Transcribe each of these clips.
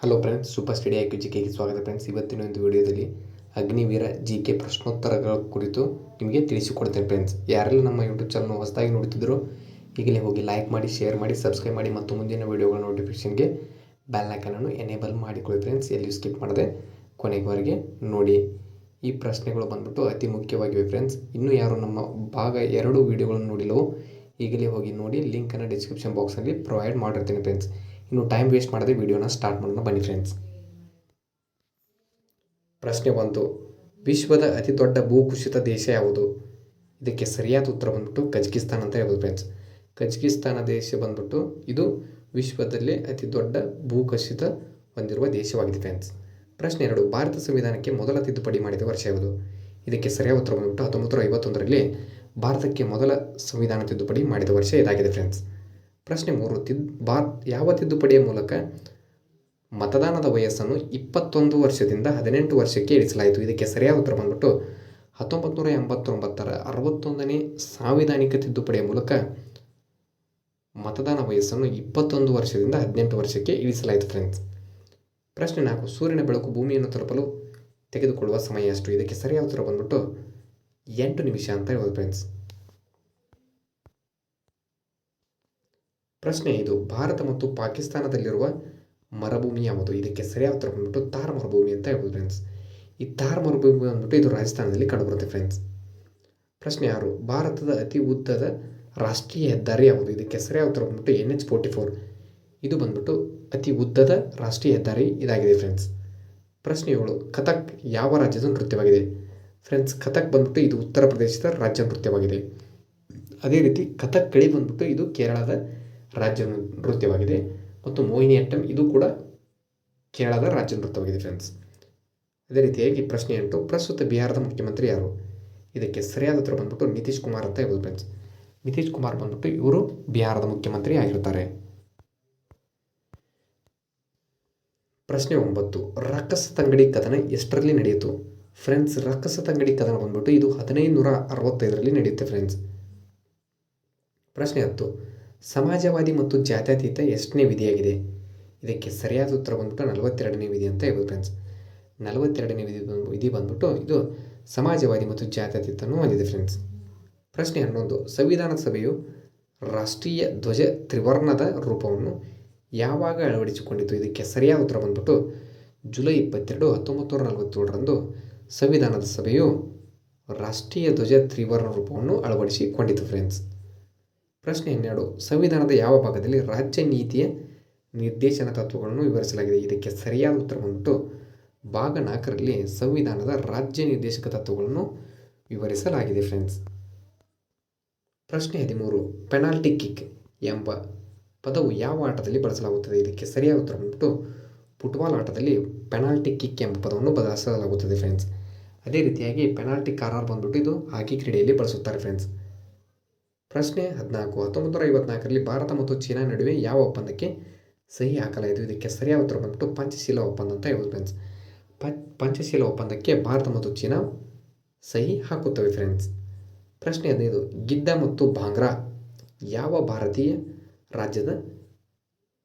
Hello friends super study ಆಯ್ಕೆ ಜಿ ಕೆಗೆ ಸ್ವಾಗತ ಫ್ರೆಂಡ್ಸ್ ಇವತ್ತಿನ ಒಂದು ವಿಡಿಯೋದಲ್ಲಿ ಅಗ್ನಿವೀರ ಜಿ ಕೆ ಪ್ರಶ್ನೋತ್ತರಗಳ ಕುರಿತು ನಿಮಗೆ ತಿಳಿಸಿಕೊಡ್ತೇನೆ ಫ್ರೆಂಡ್ಸ್ ಯಾರೆಲ್ಲ ನಮ್ಮ ಯೂಟ್ಯೂಬ್ ಚಾನಲ್ ಹೊಸದಾಗಿ ನೋಡ್ತಿದ್ರು, ಈಗಲೇ ಹೋಗಿ ಲೈಕ್ ಮಾಡಿ ಶೇರ್ ಮಾಡಿ ಸಬ್ಸ್ಕ್ರೈಬ್ ಮಾಡಿ ಮತ್ತು ಮುಂದಿನ ವೀಡಿಯೋಗಳ ನೋಟಿಫಿಕೇಷನ್ಗೆ ಬೆಲ್ ಐಕನನ್ನು ಎನೇಬಲ್ ಮಾಡಿಕೊಳ್ಳಿ ಫ್ರೆಂಡ್ಸ್ ಎಲ್ಲಿ ಸ್ಕಿಪ್ ಮಾಡದೆ ಕೊನೆಯವರೆಗೆ ನೋಡಿ. ಈ ಪ್ರಶ್ನೆಗಳು ಬಂದ್ಬಿಟ್ಟು ಅತಿ ಮುಖ್ಯವಾಗಿವೆ ಫ್ರೆಂಡ್ಸ್ ಇನ್ನೂ ಯಾರು ನಮ್ಮ ಭಾಗ ಎರಡು ವಿಡಿಯೋಗಳನ್ನು ನೋಡಿಲ್ಲವೋ, ಈಗಲೇ ಹೋಗಿ ನೋಡಿ. ಲಿಂಕನ್ನು ಡಿಸ್ಕ್ರಿಪ್ಷನ್ ಬಾಕ್ಸಲ್ಲಿ ಪ್ರೊವೈಡ್ ಮಾಡಿರ್ತೀನಿ ಫ್ರೆಂಡ್ಸ್ ಇನ್ನು ಟೈಮ್ ವೇಸ್ಟ್ ಮಾಡದೆ ವಿಡಿಯೋನ ಸ್ಟಾರ್ಟ್ ಮಾಡೋಣ. ಬನ್ನಿ ಫ್ರೆಂಡ್ಸ್ ಪ್ರಶ್ನೆ ಒಂದು. ವಿಶ್ವದ ಅತಿ ದೊಡ್ಡ ಭೂಕುಸಿತ ದೇಶ ಯಾವುದು? ಇದಕ್ಕೆ ಸರಿಯಾದ ಉತ್ತರ ಬಂದ್ಬಿಟ್ಟು ಕಜಕಿಸ್ತಾನ್ ಅಂತ ಹೇಳ್ಬೋದು ಫ್ರೆಂಡ್ಸ್ ಕಜಕಿಸ್ತಾನ ದೇಶ ಬಂದ್ಬಿಟ್ಟು ಇದು ವಿಶ್ವದಲ್ಲೇ ಅತಿ ದೊಡ್ಡ ಭೂಕುಸಿತ ಹೊಂದಿರುವ ದೇಶವಾಗಿದೆ ಫ್ರೆಂಡ್ಸ್ ಪ್ರಶ್ನೆ ಎರಡು. ಭಾರತ ಸಂವಿಧಾನಕ್ಕೆ ಮೊದಲ ತಿದ್ದುಪಡಿ ಮಾಡಿದ ವರ್ಷ ಯಾವುದು? ಇದಕ್ಕೆ ಸರಿಯಾದ ಉತ್ತರ ಬಂದ್ಬಿಟ್ಟು ಹತ್ತೊಂಬತ್ತು ನೂರ ಐವತ್ತೊಂದರಲ್ಲಿ ಭಾರತಕ್ಕೆ ಮೊದಲ ಸಂವಿಧಾನ ತಿದ್ದುಪಡಿ ಮಾಡಿದ ವರ್ಷ ಇದಾಗಿದೆ ಫ್ರೆಂಡ್ಸ್ ಪ್ರಶ್ನೆ ಮೂರು, ತಿದ್, ಬಾ, ಯಾವ ತಿದ್ದುಪಡಿಯ ಮೂಲಕ ಮತದಾನದ ವಯಸ್ಸನ್ನು ಇಪ್ಪತ್ತೊಂದು ವರ್ಷದಿಂದ ಹದಿನೆಂಟು ವರ್ಷಕ್ಕೆ ಇಳಿಸಲಾಯಿತು? ಇದಕ್ಕೆ ಸರಿಯಾದ ಉತ್ತರ ಬಂದ್ಬಿಟ್ಟು ಹತ್ತೊಂಬತ್ತು ನೂರ ಎಂಬತ್ತೊಂಬತ್ತರ ಅರವತ್ತೊಂದನೇ ಸಾಂವಿಧಾನಿಕ ತಿದ್ದುಪಡಿಯ ಮೂಲಕ ಮತದಾನ ವಯಸ್ಸನ್ನು ಇಪ್ಪತ್ತೊಂದು ವರ್ಷದಿಂದ ಹದಿನೆಂಟು ವರ್ಷಕ್ಕೆ ಇಳಿಸಲಾಯಿತು ಫ್ರೆಂಡ್ಸ್ ಪ್ರಶ್ನೆ ನಾಲ್ಕು, ಸೂರ್ಯನ ಬೆಳಕು ಭೂಮಿಯನ್ನು ತಲುಪಲು ತೆಗೆದುಕೊಳ್ಳುವ ಸಮಯ ಎಷ್ಟು? ಇದಕ್ಕೆ ಸರಿಯಾದ ಉತ್ತರ ಬಂದ್ಬಿಟ್ಟು ಎಂಟು ನಿಮಿಷ ಅಂತ ಹೇಳ್ಬೋದು ಫ್ರೆಂಡ್ಸ್ ಪ್ರಶ್ನೆ ಇದು. ಭಾರತ ಮತ್ತು ಪಾಕಿಸ್ತಾನದಲ್ಲಿರುವ ಮರುಭೂಮಿ ಯಾವುದು ಇದಕ್ಕೆ ಸರಿಯಾದ ಉತ್ತರ ಬಂದ್ಬಿಟ್ಟು ತಾರ್ ಮರುಭೂಮಿ ಅಂತ ಹೇಳ್ಬೋದು ಫ್ರೆಂಡ್ಸ್ ಈ ತಾರ್ ಮರುಭೂಮಿ ಬಂದ್ಬಿಟ್ಟು ಇದು ರಾಜಸ್ಥಾನದಲ್ಲಿ ಕಂಡುಬರುತ್ತೆ ಫ್ರೆಂಡ್ಸ್ ಪ್ರಶ್ನೆ ಯಾರು? ಭಾರತದ ಅತಿ ಉದ್ದದ ರಾಷ್ಟ್ರೀಯ ಹೆದ್ದಾರಿ ಯಾವುದು? ಇದಕ್ಕೆ ಸರಿಯಾದ ಉತ್ತರ ಬಂದ್ಬಿಟ್ಟು ಎನ್ ಎಚ್ ಫೋರ್ಟಿ ಫೋರ್. ಇದು ಬಂದ್ಬಿಟ್ಟು ಅತಿ ಉದ್ದದ ರಾಷ್ಟ್ರೀಯ ಹೆದ್ದಾರಿ ಇದಾಗಿದೆ ಫ್ರೆಂಡ್ಸ್ ಪ್ರಶ್ನೆ ಏಳು. ಕಥಕ್ ಯಾವ ರಾಜ್ಯದ ನೃತ್ಯವಾಗಿದೆ? ಫ್ರೆಂಡ್ಸ್ ಕಥಕ್ ಬಂದ್ಬಿಟ್ಟು ಇದು ಉತ್ತರ ಪ್ರದೇಶದ ರಾಜ್ಯ ನೃತ್ಯವಾಗಿದೆ. ಅದೇ ರೀತಿ ಕಥಕ್ಕಳಿ ಬಂದ್ಬಿಟ್ಟು ಇದು ಕೇರಳದ ರಾಜ್ಯ ನೃತ್ಯವಾಗಿದೆ. ಮತ್ತು ಮೋಹಿನಿಯಟ್ಟಂ ಇದು ಕೂಡ ಕೇರಳದ ರಾಜ್ಯ ನೃತ್ಯವಾಗಿದೆ ಫ್ರೆಂಡ್ಸ್ ಅದೇ ರೀತಿಯಾಗಿ ಪ್ರಶ್ನೆ ಎಂಟು ಪ್ರಸ್ತುತ ಬಿಹಾರದ ಮುಖ್ಯಮಂತ್ರಿ ಯಾರು? ಇದಕ್ಕೆ ಸರಿಯಾದ ಉತ್ತರ ಬಂದ್ಬಿಟ್ಟು ನಿತೀಶ್ ಕುಮಾರ್ ಅಂತ ಹೇಳ್ಬೋದು ಫ್ರೆಂಡ್ಸ್ ನಿತೀಶ್ ಕುಮಾರ್ ಬಂದ್ಬಿಟ್ಟು ಇವರು ಬಿಹಾರದ ಮುಖ್ಯಮಂತ್ರಿ ಆಗಿರ್ತಾರೆ. ಪ್ರಶ್ನೆ ಒಂಬತ್ತು ರಕ್ಕಸ ತಂಗಡಿ ಕದನ ಎಷ್ಟರಲ್ಲಿ ನಡೆಯಿತು? ಫ್ರೆಂಡ್ಸ್ ರಕ್ಕಸ ತಂಗಡಿ ಕದನ ಬಂದ್ಬಿಟ್ಟು ಇದು ಹದಿನೈದು ನೂರ ಅರವತ್ತೈದರಲ್ಲಿ ನಡೆಯುತ್ತೆ ಫ್ರೆಂಡ್ಸ್ ಪ್ರಶ್ನೆ ಹತ್ತು ಸಮಾಜವಾದಿ ಮತ್ತು ಜಾತ್ಯತೀತ ಎಷ್ಟನೇ ವಿಧಿಯಾಗಿದೆ? ಇದಕ್ಕೆ ಸರಿಯಾದ ಉತ್ತರ ಬಂದ್ಬಿಟ್ಟು ನಲವತ್ತೆರಡನೇ ವಿಧಿ ಅಂತ ಹೇಳ್ಬೋದು ಫ್ರೆಂಡ್ಸ್ ನಲವತ್ತೆರಡನೇ ವಿಧಿ ವಿಧಿ ಬಂದ್ಬಿಟ್ಟು ಇದು ಸಮಾಜವಾದಿ ಮತ್ತು ಜಾತ್ಯತೀತನೂ ಹೊಂದಿದೆ ಫ್ರೆಂಡ್ಸ್ ಪ್ರಶ್ನೆ ಹನ್ನೊಂದು. ಸಂವಿಧಾನ ಸಭೆಯು ರಾಷ್ಟ್ರೀಯ ಧ್ವಜ ತ್ರಿವರ್ಣದ ರೂಪವನ್ನು ಯಾವಾಗ ಅಳವಡಿಸಿಕೊಂಡಿತು ಇದಕ್ಕೆ ಸರಿಯಾದ ಉತ್ತರ ಬಂದ್ಬಿಟ್ಟು ಜುಲೈ ಇಪ್ಪತ್ತೆರಡು, ಹತ್ತೊಂಬತ್ತು ನೂರ ನಲವತ್ತೇಳರಂದು ಸಂವಿಧಾನದ ಸಭೆಯು ರಾಷ್ಟ್ರೀಯ ಧ್ವಜ ತ್ರಿವರ್ಣ ರೂಪವನ್ನು ಅಳವಡಿಸಿಕೊಂಡಿತು ಫ್ರೆಂಡ್ಸ್ ಪ್ರಶ್ನೆ ಹನ್ನೆರಡು. ಸಂವಿಧಾನದ ಯಾವ ಭಾಗದಲ್ಲಿ ರಾಜ್ಯ ನೀತಿಯ ನಿರ್ದೇಶನ ತತ್ವಗಳನ್ನು ವಿವರಿಸಲಾಗಿದೆ? ಇದಕ್ಕೆ ಸರಿಯಾದ ಉತ್ತರ ಬಂದ್ಬಿಟ್ಟು ಭಾಗ ನಾಲ್ಕರಲ್ಲಿ ಸಂವಿಧಾನದ ರಾಜ್ಯ ನಿರ್ದೇಶಕ ತತ್ವಗಳನ್ನು ವಿವರಿಸಲಾಗಿದೆ ಫ್ರೆಂಡ್ಸ್ ಪ್ರಶ್ನೆ ಹದಿಮೂರು. ಪೆನಾಲ್ಟಿ ಕಿಕ್ ಎಂಬ ಪದವು ಯಾವ ಆಟದಲ್ಲಿ ಬಳಸಲಾಗುತ್ತದೆ? ಇದಕ್ಕೆ ಸರಿಯಾದ ಉತ್ತರ ಬಂದ್ಬಿಟ್ಟು ಫುಟ್ಬಾಲ್ ಆಟದಲ್ಲಿ ಪೆನಾಲ್ಟಿ ಕಿಕ್ ಎಂಬ ಪದವನ್ನು ಬಳಸಲಾಗುತ್ತದೆ ಫ್ರೆಂಡ್ಸ್ ಅದೇ ರೀತಿಯಾಗಿ ಪೆನಾಲ್ಟಿ ಕಾರಾರ್ ಬಂದ್ಬಿಟ್ಟು ಇದು ಹಾಕಿ ಕ್ರೀಡೆಯಲ್ಲಿ ಬಳಸುತ್ತಾರೆ ಫ್ರೆಂಡ್ಸ್ ಪ್ರಶ್ನೆ ಹದಿನಾಲ್ಕು. ಹತ್ತೊಂಬತ್ತು ನೂರ ಐವತ್ನಾಲ್ಕರಲ್ಲಿ ಭಾರತ ಮತ್ತು ಚೀನಾ ನಡುವೆ ಯಾವ ಒಪ್ಪಂದಕ್ಕೆ ಸಹಿ ಹಾಕಲಾಯಿತು? ಇದಕ್ಕೆ ಸರಿಯಾದ ಉತ್ತರ ಬಂದ್ಬಿಟ್ಟು ಪಂಚಶೀಲ ಒಪ್ಪಂದ ಅಂತ ಹೇಳ್ಬೋದು ಫ್ರೆಂಡ್ಸ್ ಪಂಚಶೀಲ ಒಪ್ಪಂದಕ್ಕೆ ಭಾರತ ಮತ್ತು ಚೀನಾ ಸಹಿ ಹಾಕುತ್ತವೆ ಫ್ರೆಂಡ್ಸ್ ಪ್ರಶ್ನೆ ಹದಿನೈದು. ಗಿದ್ದ ಮತ್ತು ಭಾಂಗ್ರಾ ಯಾವ ಭಾರತೀಯ ರಾಜ್ಯದ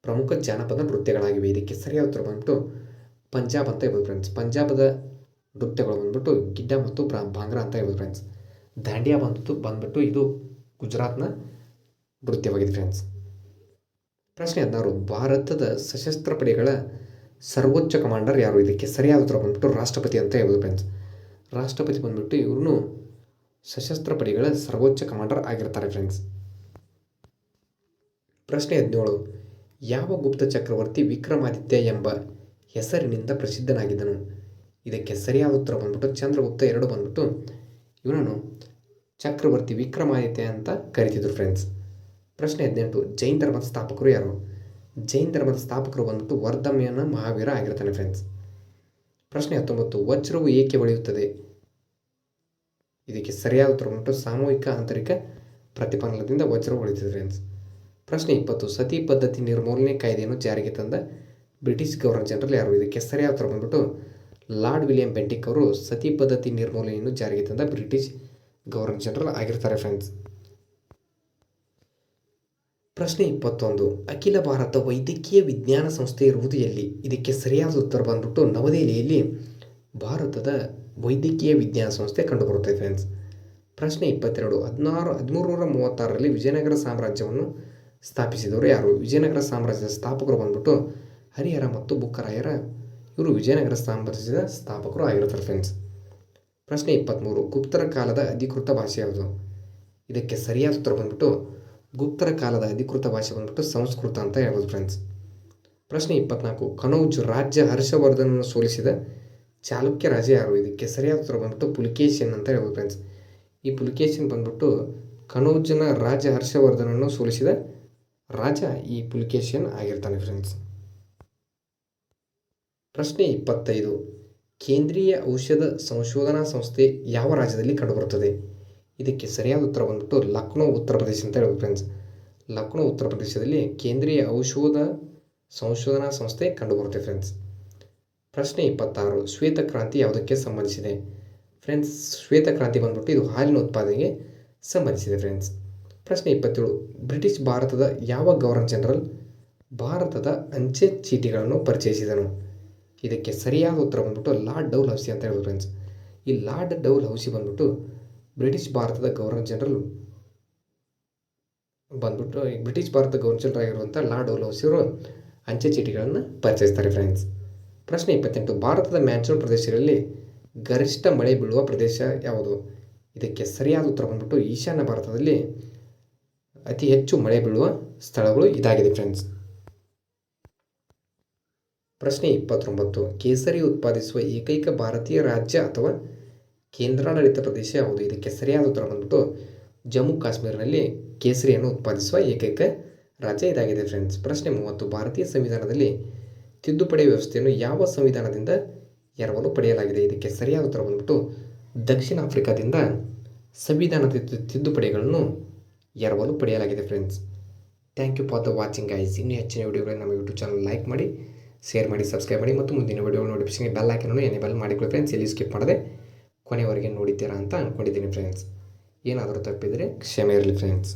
ಪ್ರಮುಖ ಜಾನಪದ ನೃತ್ಯಗಳಾಗಿವೆ? ಇದಕ್ಕೆ ಸರಿಯಾದ ಉತ್ತರ ಬಂದ್ಬಿಟ್ಟು ಪಂಜಾಬ್ ಅಂತ ಹೇಳ್ಬೋದು ಫ್ರೆಂಡ್ಸ್ ಪಂಜಾಬದ ನೃತ್ಯಗಳು ಬಂದ್ಬಿಟ್ಟು ಗಿಡ್ಡ ಮತ್ತು ಭಾಂಗ್ರಾ ಅಂತ ಹೇಳ್ಬೋದು ಫ್ರೆಂಡ್ಸ್ ದಾಂಡಿಯಾ ಬಂದ್ಬಿಟ್ಟು ಬಂದ್ಬಿಟ್ಟು ಇದು ಗುಜರಾತ್ನ ನೃತ್ಯವಾಗಿದೆ ಫ್ರೆಂಡ್ಸ್ ಪ್ರಶ್ನೆ ಹದಿನಾರು ಭಾರತದ ಸಶಸ್ತ್ರ ಪಡೆಗಳ ಸರ್ವೋಚ್ಚ ಕಮಾಂಡರ್ ಯಾರು? ಇದಕ್ಕೆ ಸರಿಯಾದ ಉತ್ತರ ಬಂದ್ಬಿಟ್ಟು ರಾಷ್ಟ್ರಪತಿ ಅಂತ ಹೇಳ್ಬೋದು ಫ್ರೆಂಡ್ಸ್ ರಾಷ್ಟ್ರಪತಿ ಬಂದ್ಬಿಟ್ಟು ಇವ್ರನ್ನು ಸಶಸ್ತ್ರ ಪಡೆಗಳ ಸರ್ವೋಚ್ಚ ಕಮಾಂಡರ್ ಆಗಿರ್ತಾರೆ ಫ್ರೆಂಡ್ಸ್ ಪ್ರಶ್ನೆ ಹದಿನೇಳು, ಯಾವ ಗುಪ್ತ ಚಕ್ರವರ್ತಿ ವಿಕ್ರಮಾದಿತ್ಯ ಎಂಬ ಹೆಸರಿನಿಂದ ಪ್ರಸಿದ್ಧನಾಗಿದ್ದನು? ಇದಕ್ಕೆ ಸರಿಯಾದ ಉತ್ತರ ಬಂದ್ಬಿಟ್ಟು ಚಂದ್ರಗುಪ್ತ ಎರಡು ಬಂದ್ಬಿಟ್ಟು, ಇವನನ್ನು ಚಕ್ರವರ್ತಿ ವಿಕ್ರಮಾದಿತ್ಯ ಅಂತ ಕರಿತಿದ್ರು ಫ್ರೆಂಡ್ಸ್ ಪ್ರಶ್ನೆ ಹದಿನೆಂಟು, ಜೈನ್ ಧರ್ಮದ ಸ್ಥಾಪಕರು ಯಾರು? ಜೈನ್ ಧರ್ಮದ ಸ್ಥಾಪಕರು ಬಂದ್ಬಿಟ್ಟು ವರ್ಧಮ್ಯನ ಮಹಾವೀರ ಆಗಿರ್ತಾನೆ ಫ್ರೆಂಡ್ಸ್ ಪ್ರಶ್ನೆ ಹತ್ತೊಂಬತ್ತು, ವಜ್ರವು ಏಕೆ ಒಳೆಯುತ್ತದೆ ಇದಕ್ಕೆ ಸರಿಯಾದ ಉತ್ತರ ಬಂದ್ಬಿಟ್ಟು ಸಾಮೂಹಿಕ ಆಂತರಿಕ ಪ್ರತಿಫಲನದಿಂದ ವಜ್ರ ಉಳಿತದೆ ಫ್ರೆಂಡ್ಸ್ ಪ್ರಶ್ನೆ ಇಪ್ಪತ್ತು, ಸತಿ ಪದ್ಧತಿ ನಿರ್ಮೂಲನೆ ಕಾಯ್ದೆಯನ್ನು ಜಾರಿಗೆ ತಂದ ಬ್ರಿಟಿಷ್ ಗವರ್ನರ್ ಜನರಲ್ ಯಾರು? ಇದಕ್ಕೆ ಸರಿಯಾದ ಉತ್ತರ ಬಂದ್ಬಿಟ್ಟು ಲಾರ್ಡ್ ವಿಲಿಯಂ ಬೆಂಟಿಕ್ ಅವರು ಸತಿ ಪದ್ಧತಿ ನಿರ್ಮೂಲನೆಯನ್ನು ಜಾರಿಗೆ ತಂದ ಬ್ರಿಟಿಷ್ ಗವರ್ನರ್ ಜನರಲ್ ಆಗಿರ್ತಾರೆ ಫ್ರೆಂಡ್ಸ್ ಪ್ರಶ್ನೆ ಇಪ್ಪತ್ತೊಂದು. ಅಖಿಲ ಭಾರತ ವೈದ್ಯಕೀಯ ವಿಜ್ಞಾನ ಸಂಸ್ಥೆ ಇರುವುದು ಎಲ್ಲಿ? ಇದಕ್ಕೆ ಸರಿಯಾದ ಉತ್ತರ ಬಂದ್ಬಿಟ್ಟು ನವದೆಹಲಿಯಲ್ಲಿ ಭಾರತದ ವೈದ್ಯಕೀಯ ವಿಜ್ಞಾನ ಸಂಸ್ಥೆ ಕಂಡುಬರುತ್ತದೆ ಫ್ರೆಂಡ್ಸ್ ಪ್ರಶ್ನೆ ಇಪ್ಪತ್ತೆರಡು. ಹದಿನಾರು ಹದಿಮೂರು ನೂರ ಮೂವತ್ತಾರರಲ್ಲಿ ವಿಜಯನಗರ ಸಾಮ್ರಾಜ್ಯವನ್ನು ಸ್ಥಾಪಿಸಿದವರು ಯಾರು? ವಿಜಯನಗರ ಸಾಮ್ರಾಜ್ಯದ ಸ್ಥಾಪಕರು ಬಂದ್ಬಿಟ್ಟು ಹರಿಹರ ಮತ್ತು ಬುಕ್ಕರಾಯರ ಇವರು ವಿಜಯನಗರ ಸಾಮ್ರಾಜ್ಯದ ಸ್ಥಾಪಕರು ಆಗಿರ್ತಾರೆ ಫ್ರೆಂಡ್ಸ್ ಪ್ರಶ್ನೆ ಇಪ್ಪತ್ತ್ಮೂರು ಗುಪ್ತರ ಕಾಲದ ಅಧಿಕೃತ ಭಾಷೆ ಯಾವುದು? ಇದಕ್ಕೆ ಸರಿಯಾದ ಉತ್ತರ ಬಂದ್ಬಿಟ್ಟು, ಗುಪ್ತರ ಕಾಲದ ಅಧಿಕೃತ ಭಾಷೆ ಬಂದ್ಬಿಟ್ಟು ಸಂಸ್ಕೃತ ಅಂತ ಹೇಳ್ಬೋದು ಫ್ರೆಂಡ್ಸ್ ಪ್ರಶ್ನೆ ಇಪ್ಪತ್ನಾಲ್ಕು, ಕನೌಜ್ ರಾಜ್ಯ ಹರ್ಷವರ್ಧನನ್ನು ಸೋಲಿಸಿದ ಚಾಲುಕ್ಯ ರಾಜ ಯಾರು? ಇದಕ್ಕೆ ಸರಿಯಾದ ಉತ್ತರ ಬಂದ್ಬಿಟ್ಟು ಪುಲಿಕೇಶನ್ ಅಂತ ಹೇಳ್ಬೋದು ಫ್ರೆಂಡ್ಸ್ ಈ ಪುಲಿಕೇಶನ್ ಬಂದ್ಬಿಟ್ಟು ಕನೌಜನ ರಾಜ ಹರ್ಷವರ್ಧನನ್ನು ಸೋಲಿಸಿದ ರಾಜ ಈ ಪುಲಿಕೇಶನ್ ಆಗಿರ್ತಾನೆ ಫ್ರೆಂಡ್ಸ್ ಪ್ರಶ್ನೆ ಇಪ್ಪತ್ತೈದು ಕೇಂದ್ರೀಯ ಔಷಧ ಸಂಶೋಧನಾ ಸಂಸ್ಥೆ ಯಾವ ರಾಜ್ಯದಲ್ಲಿ ಕಂಡುಬರುತ್ತದೆ? ಇದಕ್ಕೆ ಸರಿಯಾದ ಉತ್ತರ ಬಂದ್ಬಿಟ್ಟು ಲಕ್ನೋ, ಉತ್ತರ ಪ್ರದೇಶ ಅಂತ ಹೇಳ್ಬೋದು ಫ್ರೆಂಡ್ಸ್ ಲಕ್ನೋ, ಉತ್ತರ ಪ್ರದೇಶದಲ್ಲಿ ಕೇಂದ್ರೀಯ ಔಷಧ ಸಂಶೋಧನಾ ಸಂಸ್ಥೆ ಕಂಡುಬರುತ್ತೆ ಫ್ರೆಂಡ್ಸ್ ಪ್ರಶ್ನೆ ಇಪ್ಪತ್ತಾರು, ಶ್ವೇತಕ್ರಾಂತಿ ಯಾವುದಕ್ಕೆ ಸಂಬಂಧಿಸಿದೆ? ಫ್ರೆಂಡ್ಸ್ ಶ್ವೇತಕ್ರಾಂತಿ ಬಂದ್ಬಿಟ್ಟು ಇದು ಹಾಲಿನ ಉತ್ಪಾದನೆಗೆ ಸಂಬಂಧಿಸಿದೆ ಫ್ರೆಂಡ್ಸ್ ಪ್ರಶ್ನೆ ಇಪ್ಪತ್ತೇಳು, ಬ್ರಿಟಿಷ್ ಭಾರತದ ಯಾವ ಗವರ್ನರ್ ಜನರಲ್ ಭಾರತದ ಅಂಚೆ ಚೀಟಿಗಳನ್ನು ಪರಿಚಯಿಸಿದನು? ಇದಕ್ಕೆ ಸರಿಯಾದ ಉತ್ತರ ಬಂದ್ಬಿಟ್ಟು ಲಾರ್ಡ್ ಡೌಲ್ ಹೌಸಿ ಅಂತ ಹೇಳಿದ್ರು ಫ್ರೆಂಡ್ಸ್ ಈ ಲಾರ್ಡ್ ಡೌಲ್ ಹೌಸಿ ಬಂದ್ಬಿಟ್ಟು ಬ್ರಿಟಿಷ್ ಭಾರತದ ಗವರ್ನರ್ ಜನರಲ್ ಬಂದ್ಬಿಟ್ಟು ಈ ಬ್ರಿಟಿಷ್ ಭಾರತದ ಗವರ್ನರ್ ಜನರಲ್ ಆಗಿರುವಂಥ ಲಾರ್ಡ್ ಡೌಲ್ ಹೌಸಿ ಅವರು ಅಂಚೆ ಚೀಟಿಗಳನ್ನು ಪರಿಚಯಿಸ್ತಾರೆ ಫ್ರೆಂಡ್ಸ್ ಪ್ರಶ್ನೆ ಇಪ್ಪತ್ತೆಂಟು, ಭಾರತದ ಮ್ಯಾನ್ಸೂನ್ ಪ್ರದೇಶಗಳಲ್ಲಿ ಗರಿಷ್ಠ ಮಳೆ ಬೀಳುವ ಪ್ರದೇಶ ಯಾವುದು? ಇದಕ್ಕೆ ಸರಿಯಾದ ಉತ್ತರ ಬಂದ್ಬಿಟ್ಟು ಈಶಾನ್ಯ ಭಾರತದಲ್ಲಿ ಅತಿ ಹೆಚ್ಚು ಮಳೆ ಬೀಳುವ ಸ್ಥಳಗಳು ಇದಾಗಿದೆ ಫ್ರೆಂಡ್ಸ್ ಪ್ರಶ್ನೆ ಇಪ್ಪತ್ತೊಂಬತ್ತು. ಕೇಸರಿ ಉತ್ಪಾದಿಸುವ ಏಕೈಕ ಭಾರತೀಯ ರಾಜ್ಯ ಅಥವಾ ಕೇಂದ್ರಾಡಳಿತ ಪ್ರದೇಶ ಯಾವುದು? ಇದಕ್ಕೆ ಸರಿಯಾದ ಉತ್ತರ ಬಂದ್ಬಿಟ್ಟು ಜಮ್ಮು ಕಾಶ್ಮೀರನಲ್ಲಿ ಕೇಸರಿಯನ್ನು ಉತ್ಪಾದಿಸುವ ಏಕೈಕ ರಾಜ್ಯ ಇದಾಗಿದೆ ಫ್ರೆಂಡ್ಸ್ ಪ್ರಶ್ನೆ ಮೂವತ್ತು. ಭಾರತೀಯ ಸಂವಿಧಾನದಲ್ಲಿ ತಿದ್ದುಪಡಿ ವ್ಯವಸ್ಥೆಯನ್ನು ಯಾವ ಸಂವಿಧಾನದಿಂದ ಎರವಲು ಪಡೆಯಲಾಗಿದೆ? ಇದಕ್ಕೆ ಸರಿಯಾದ ಉತ್ತರ ಬಂದ್ಬಿಟ್ಟು ದಕ್ಷಿಣ ಆಫ್ರಿಕಾದಿಂದ ಸಂವಿಧಾನದ ತಿದ್ದುಪಡಿಗಳನ್ನು ಎರವಲು ಪಡೆಯಲಾಗಿದೆ friends thank you for the watching eyes ಇನ್ನೂ ಹೆಚ್ಚಿನ ವಿಡಿಯೋಗಳನ್ನು ನಮ್ಮ ಯೂಟ್ಯೂಬ್ ಚಾನಲ್ ಲೈಕ್ ಮಾಡಿ. ಶೇರ್ ಮಾಡಿ ಸಬ್ಸ್ಕ್ರೈಬ್ ಮಾಡಿ ಮತ್ತು ಮುಂದಿನ ವಿಡಿಯೋ ನೋಟಿಫಿಕೇಷನ್ ಬೆಲ್ ಹಾಕಿನೂ ಎನೇಬಲ್ ಮಾಡಿಕೊಳ್ಳಿ ಫ್ರೆಂಡ್ಸ್ ಎಲ್ಲಿ ಸ್ಕಿಪ್ ಮಾಡದೆ ಕೊನೆವರೆಗೆ ನೋಡಿದ್ದೀರಾ ಅಂತ ಅಂದ್ಕೊಂಡಿದ್ದೀನಿ ಫ್ರೆಂಡ್ಸ್ ಏನಾದರೂ ತಪ್ಪಿದರೆ ಕ್ಷಮೆ ಇರಲಿ ಫ್ರೆಂಡ್ಸ್